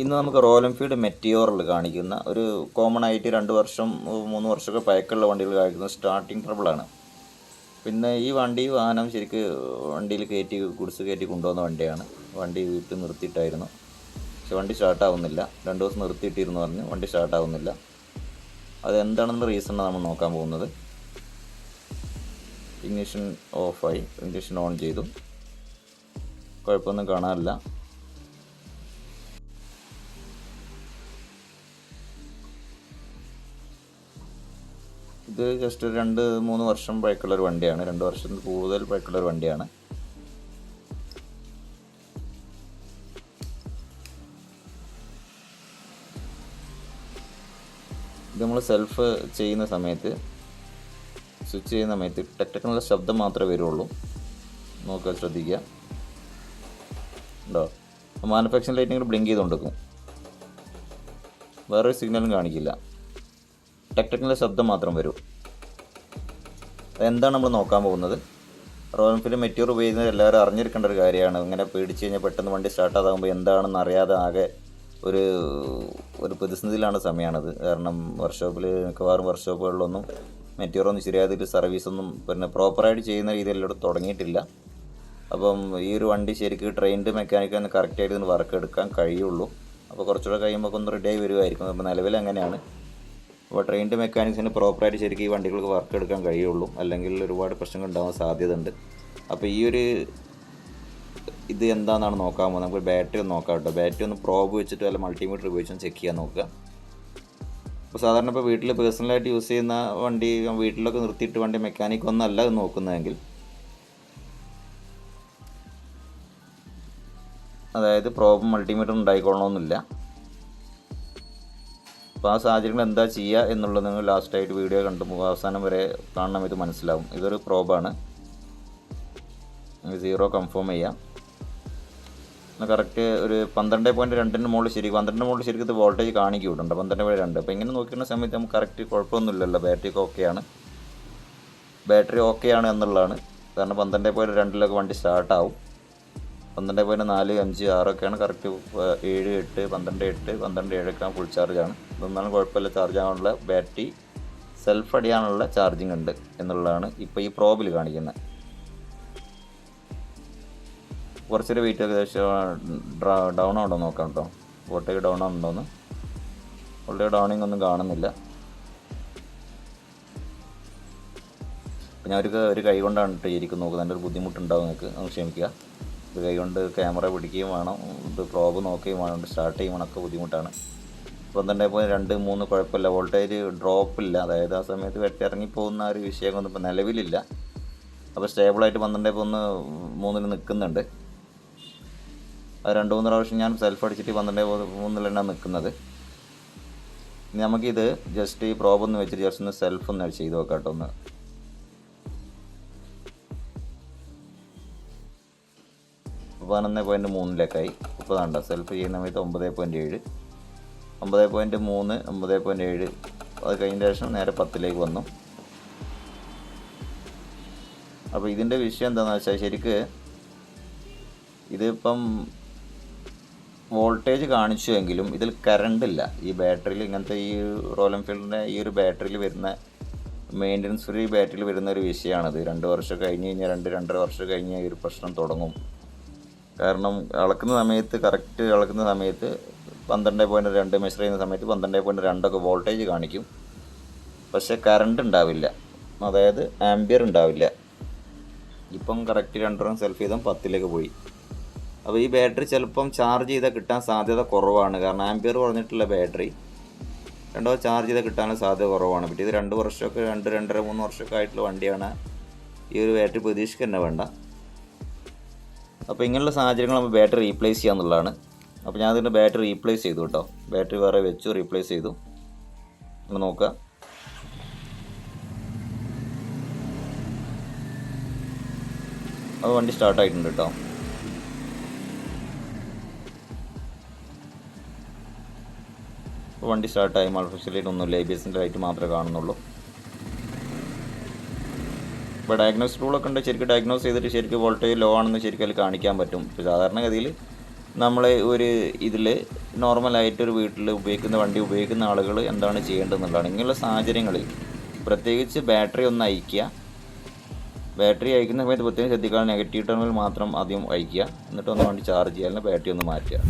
ഇന്ന് നമുക്ക് royal Enfield മെറ്റിയോറിൽ കാണിക്കുന്ന ഒരു കോമൺ ആയിട്ട് രണ്ട് വർഷം മൂന്ന് വർഷമൊക്കെ പഴക്കമുള്ള വണ്ടികൾ കാണിക്കുന്ന സ്റ്റാർട്ടിങ് ട്രബിളാണ് പിന്നെ ഈ വണ്ടി വാഹനം ശരിക്ക് വണ്ടിയിൽ കയറ്റി ഗുഡ്സ് കയറ്റി കൊണ്ടുവന്ന വണ്ടിയാണ്. വണ്ടി വീട്ടിൽ നിർത്തിയിട്ടായിരുന്നു. പക്ഷെ വണ്ടി സ്റ്റാർട്ടാവുന്നില്ല രണ്ട് ദിവസം നിർത്തിയിട്ടിരുന്നു പറഞ്ഞ് വണ്ടി സ്റ്റാർട്ടാവുന്നില്ല അതെന്താണെന്ന് റീസണാണ് നമ്മൾ നോക്കാൻ പോകുന്നത്. ഇഗ്നിഷൻ ഓഫായി ഇഗ്നിഷൻ ഓൺ ചെയ്തു. കുഴപ്പമൊന്നും കാണാനില്ല. ഇത് ജസ്റ്റ് രണ്ട് മൂന്ന് വർഷം പഴക്കമുള്ള ഒരു വണ്ടിയാണ്. രണ്ട് വർഷത്തിൽ കൂടുതൽ പഴക്കമുള്ള ഒരു വണ്ടിയാണ്. ഇത് നമ്മൾ സെൽഫ് ചെയ്യുന്ന സമയത്ത് സ്വിച്ച് ചെയ്യുന്ന സമയത്ത് ടെക്നിക്കൽ ശബ്ദം മാത്രമേ വരുള്ളൂ. നോക്കുക ശ്രദ്ധിക്കുക. ഉണ്ടോ? മാനുഫാക്ചറിംഗ് ലൈറ്റിങ്ങനെ ബ്ലിങ്ക് ചെയ്തുകൊണ്ടിരിക്കും. വേറൊരു സിഗ്നലും കാണിക്കില്ല. ടെക്നിക്കൽ ശബ്ദം മാത്രം വരൂ. എന്താണ് നമ്മൾ നോക്കാൻ പോകുന്നത്? റോയൽ എൻഫീൽഡ് മെറ്റൂർ ഉപയോഗിക്കുന്നത് എല്ലാവരും അറിഞ്ഞിരിക്കേണ്ട ഒരു കാര്യമാണ്. ഇങ്ങനെ പേടിച്ച് കഴിഞ്ഞാൽ പെട്ടെന്ന് വണ്ടി സ്റ്റാർട്ടാകുമ്പോൾ എന്താണെന്ന് അറിയാതെ ആകെ ഒരു ഒരു പ്രതിസന്ധിയിലാണ് സമയമാണത് കാരണം വർക്ക്ഷോപ്പിൽ മിക്കവാറും വർക്ക്ഷോപ്പുകളിലൊന്നും മെറ്റീരിയൽ ഒന്നും ശരിയായ സർവീസൊന്നും പിന്നെ പ്രോപ്പറായിട്ട് ചെയ്യുന്ന രീതിയിലോട്ട് തുടങ്ങിയിട്ടില്ല. അപ്പം ഈ ഒരു വണ്ടി ശരിക്കും ട്രെയിൻഡ് മെക്കാനിക്കൊന്ന് കറക്റ്റായിട്ട് ഇതിന് വർക്ക് എടുക്കാൻ കഴിയുള്ളൂ. അപ്പോൾ കുറച്ചുകൂടെ കഴിയുമ്പോൾ ഒന്ന് റെഡി ആയി വരുമായിരിക്കും അപ്പോൾ നിലവിൽ അങ്ങനെയാണ്. അപ്പോൾ ട്രെയിൻഡ് മെക്കാനിക്സിന് പ്രോപ്പറായിട്ട് ശരിക്കും ഈ വണ്ടികൾക്ക് വർക്ക് എടുക്കാൻ കഴിയുള്ളൂ. അല്ലെങ്കിൽ ഒരുപാട് പ്രശ്നങ്ങൾ ഉണ്ടാകാൻ സാധ്യതയുണ്ട്. അപ്പോൾ ഈ ഒരു ഇത് എന്താണെന്നാണ് നോക്കാൻ പോകുന്നത് നമുക്ക് ബാറ്ററി ഒന്ന് നോക്കാം കേട്ടോ. ബാറ്ററി ഒന്ന് പ്രോബ് വെച്ചിട്ട് അല്ല മൾട്ടിമീറ്റർ ഉപയോഗിച്ച് ചെക്ക് ചെയ്യാൻ നോക്കുക. അപ്പോൾ സാധാരണ ഇപ്പോൾ വീട്ടിൽ പേഴ്സണലായിട്ട് യൂസ് ചെയ്യുന്ന വണ്ടി വീട്ടിലൊക്കെ നിർത്തിയിട്ട് വണ്ടി മെക്കാനിക് ഒന്നല്ല നോക്കുന്നതെങ്കിൽ. അതായത് പ്രോബ് മൾട്ടിമീറ്റർ ഉണ്ടായിക്കൊള്ളണമെന്നില്ല. അപ്പോൾ ആ സാഹചര്യങ്ങൾ എന്താ ചെയ്യുക എന്നുള്ളത് നിങ്ങൾ ലാസ്റ്റായിട്ട് വീഡിയോ കണ്ടു. അവസാനം വരെ കാണണം ഇത് മനസ്സിലാവും. ഇതൊരു പ്രോബാണ് സീറോ കൺഫേം ചെയ്യാം. കറക്റ്റ് ഒരു പന്ത്രണ്ട് പോയിന്റ് രണ്ടിന് മുകളിൽ ശരി പന്ത്രണ്ടിന് മുകളിൽ ശരിക്കും ഇത് വോൾട്ടേജ് കാണിക്കുന്നുണ്ട് പന്ത്രണ്ട് പോയിന്റ് രണ്ട്. അപ്പോൾ ഇങ്ങനെ നോക്കുന്ന സമയത്ത് നമുക്ക് കറക്റ്റ് കുഴപ്പമൊന്നുമില്ലല്ലോ. ബാറ്ററിക്ക് ഓക്കെയാണ് ബാറ്ററി ഓക്കെയാണ് എന്നുള്ളതാണ്. കാരണം പന്ത്രണ്ട് പോയിന്റ് രണ്ടിലൊക്കെ വണ്ടി സ്റ്റാർട്ടാവും പന്ത്രണ്ട് പോയിന്റ് നാല് അഞ്ച് ആറൊക്കെയാണ് കറക്റ്റ് ഏഴ് എട്ട് പന്ത്രണ്ട് എട്ട് പന്ത്രണ്ട് ഏഴൊക്കെ ഫുൾ ചാർജാണ് ഇതൊന്നാണ് കുഴപ്പമില്ല ചാർജ് ആകാനുള്ള ബാറ്ററി സെൽഫ് അടിയാനുള്ള ചാർജിങ് ഉണ്ട് എന്നുള്ളതാണ് ഇപ്പോൾ ഈ പ്രോബിൽ കാണിക്കുന്നത് കുറച്ചൊരു വെയിറ്റ് ഏകദേശം ഡൗൺ ആണോ നോക്കാം കേട്ടോ വോട്ടേജ് ഡൗൺ ആണുണ്ടോന്ന് വോട്ടേജ് ഡൗണിങ് ഒന്നും കാണുന്നില്ല. ഞാൻ ഒരു ഒരു കൈ കൊണ്ടാണ് ഇരിക്കുന്നത്. ഇരിക്കും നോക്കുന്നത് എന്റെ ഒരു ബുദ്ധിമുട്ടുണ്ടാവും നിങ്ങൾക്ക് ക്ഷമിക്കുക. ഇത് കൈ കൊണ്ട് ക്യാമറ പിടിക്കുകയും വേണം ഇത് പ്രോബ് നോക്കുകയും വേണം സ്റ്റാർട്ട് ചെയ്യുമ്പോഴൊക്കെ ബുദ്ധിമുട്ടാണ്. പന്ത്രണ്ട് പോയിന്റ് രണ്ട് മൂന്ന് കുഴപ്പമില്ല. വോൾട്ടേജ് ഡ്രോപ്പ് ഇല്ല. അതായത് ആ സമയത്ത് വെട്ടി പോകുന്ന ഒരു വിഷയമൊന്നും ഇപ്പോൾ നിലവിലില്ല. അപ്പോൾ സ്റ്റേബിളായിട്ട് പന്ത്രണ്ട് ഒന്ന് മൂന്നിൽ നിൽക്കുന്നുണ്ട്. അത് രണ്ട് മൂന്ന് പ്രാവശ്യം ഞാൻ സെൽഫ് അടിച്ചിട്ട് പന്ത്രണ്ട് മൂന്നിലാണ് തന്നെ നിൽക്കുന്നത് നമുക്കിത് ജസ്റ്റ് ഈ പ്രോബ് ഒന്ന് വെച്ചിട്ട് ജസ്റ്റ് ഒന്ന് സെൽഫ് ഒന്ന് ചെയ്ത് നോക്കാം കേട്ടോ ഒന്ന്. പതിനൊന്ന് പോയിന്റ് മൂന്നിലേക്കായി. ഇപ്പോൾ കണ്ട സെൽഫ് ചെയ്യുന്ന സമയത്ത് ഒമ്പത് പോയിന്റ് ഏഴ്. ഒമ്പത് പോയിന്റ് മൂന്ന് ഒമ്പത് പോയിന്റ് ഏഴ്. അത് കഴിഞ്ഞ ശേഷം നേരെ പത്തിലേക്ക് വന്നു. അപ്പോൾ ഇതിന്റെ വിഷയം എന്താണെന്ന് വെച്ചാൽ ശരിക്ക് ഇതിപ്പം വോൾട്ടേജ് കാണിച്ചുവെങ്കിലും ഇതിൽ കറണ്ട് ഇല്ല. ഈ ബാറ്ററിയിൽ ഇങ്ങനത്തെ ഈ റോയൽ എൻഫീൽഡിന്റെ ഈ ഒരു ബാറ്ററിയിൽ വരുന്ന മെയിന്റനൻസ് ഫ്രീ ബാറ്ററിയിൽ വരുന്ന ഒരു വിഷയമാണത്. രണ്ട് വർഷം കഴിഞ്ഞ് കഴിഞ്ഞാൽ രണ്ട് രണ്ടര വർഷം കഴിഞ്ഞ് ഈ ഒരു പ്രശ്നം തുടങ്ങും. കാരണം അളക്കുന്ന സമയത്ത് കറക്റ്റ് അളക്കുന്ന സമയത്ത് പന്ത്രണ്ട് പോയിന്റ് രണ്ട് മെഷർ ചെയ്യുന്ന സമയത്ത് പന്ത്രണ്ട് പോയിന്റ് രണ്ടൊക്കെ വോൾട്ടേജ് കാണിക്കും. പക്ഷേ കറണ്ട് ഉണ്ടാവില്ല. അതായത് ആംബിയർ ഉണ്ടാവില്ല. ഇപ്പം കറക്റ്റ് രണ്ടെണ്ണം സെൽഫ് ചെയ്താൽ പത്തിലേക്ക് പോയി. അപ്പോൾ ഈ ബാറ്ററി ചിലപ്പം ചാർജ് ചെയ്താൽ കിട്ടാൻ സാധ്യത കുറവാണ്. കാരണം ആംബിയർ കുറഞ്ഞിട്ടുള്ള ബാറ്ററി രണ്ടോ ചാർജ് ചെയ്താൽ കിട്ടാനുള്ള സാധ്യത കുറവാണ്. പിന്നെ ഇത് രണ്ട് വർഷമൊക്കെ രണ്ട് രണ്ടര മൂന്ന് വർഷമൊക്കെ ആയിട്ടുള്ള വണ്ടിയാണ് ഈ ഒരു ബാറ്ററി പ്രതീക്ഷിക്കുക തന്നെ വേണ്ട. അപ്പോൾ ഇങ്ങനെയുള്ള സാഹചര്യങ്ങൾ നമ്മൾ ബാറ്ററി റീപ്ലേസ് ചെയ്യാന്നുള്ളതാണ് അപ്പോൾ ഞാൻ അതിന്റെ ബാറ്ററി റീപ്ലേസ് ചെയ്തു കേട്ടോ ബാറ്ററി വേറെ വെച്ചു റീപ്ലേസ് ചെയ്തു. നമ്മൾ നോക്കുക അപ്പോൾ വണ്ടി സ്റ്റാർട്ടായിട്ടുണ്ട് കേട്ടോ വണ്ടി സ്റ്റാർട്ടായി മൾഫിഷ്യലായിട്ടൊന്നുമില്ല എ ബി എസിന്റെ ലൈറ്റ് മാത്രമേ കാണുന്നുള്ളൂ. ഇപ്പോൾ ഡയഗ്നോസ് ടൂളൊക്കെ ഉണ്ട്. ശരിക്കും ഡയഗ്നോസ് ചെയ്തിട്ട് ശരിക്കും വോൾട്ടേജ് ലോ ആണെന്ന് ശരിക്കും അതിൽ കാണിക്കാൻ പറ്റും. ഇപ്പോൾ സാധാരണഗതിയിൽ നമ്മൾ ഒരു ഇതിൽ നോർമലായിട്ടൊരു വീട്ടിൽ ഉപയോഗിക്കുന്ന വണ്ടി ഉപയോഗിക്കുന്ന ആളുകൾ എന്താണ് ചെയ്യേണ്ടതെന്നുള്ളതാണ്. ഇങ്ങനെയുള്ള സാഹചര്യങ്ങളിൽ പ്രത്യേകിച്ച് ബാറ്ററി ഒന്ന് അയക്കുക ബാറ്ററി അയക്കുന്ന സമയത്ത് പ്രത്യേകം ശ്രദ്ധിക്കാൻ നെഗറ്റീവ് ടെർമിനൽ മാത്രം ആദ്യം അയക്കുക എന്നിട്ട് ഒന്ന് വണ്ടി ചാർജ് അല്ലെങ്കിൽ ബാറ്ററി ഒന്ന് മാറ്റുക.